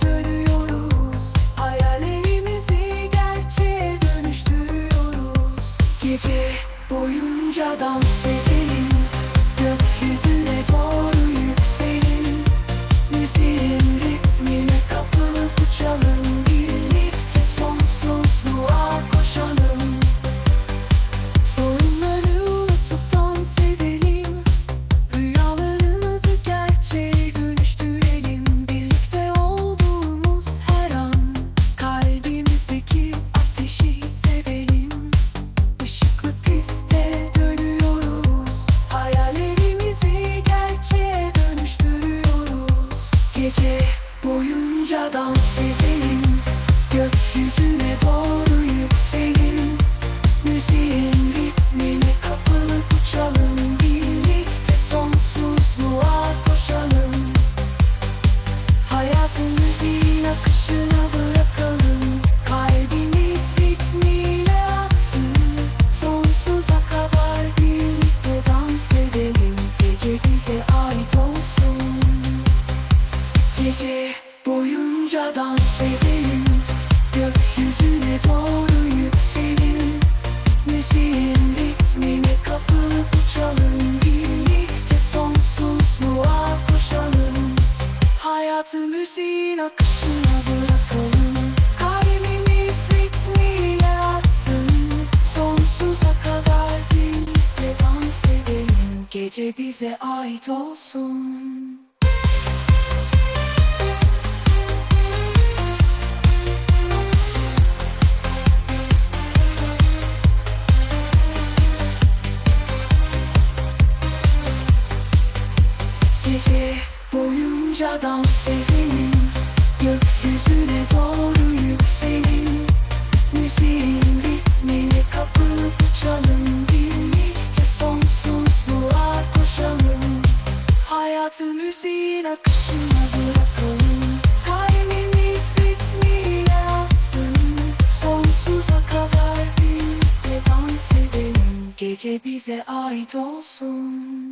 dönüyoruz. Gerçeğe dönüştürüyoruz. Gece boyunca dans ediyoruz. Gece boyunca dans edelim. Gökyüzüne doğru Gece boyunca dans edelim Gökyüzüne doğru yükselin Müziğin ritmine kapılıp uçalım Birlikte sonsuzluğa koşalım. Hayatı müziğin akışına bırakalım. Kalbimiz ritmiyle atsın. Sonsuza kadar birlikte dans edelim. Gece bize ait olsun Gece boyunca dans edelim Gökyüzüne doğru yükselin Müziğin ritmine kapılıp uçalım Birlikte sonsuzluğa koşalım. Hayatı müziğin akışına bırakalım. Kalbimiz ritmiyle atsın. Sonsuza kadar birlikte dans edelim. Gece bize ait olsun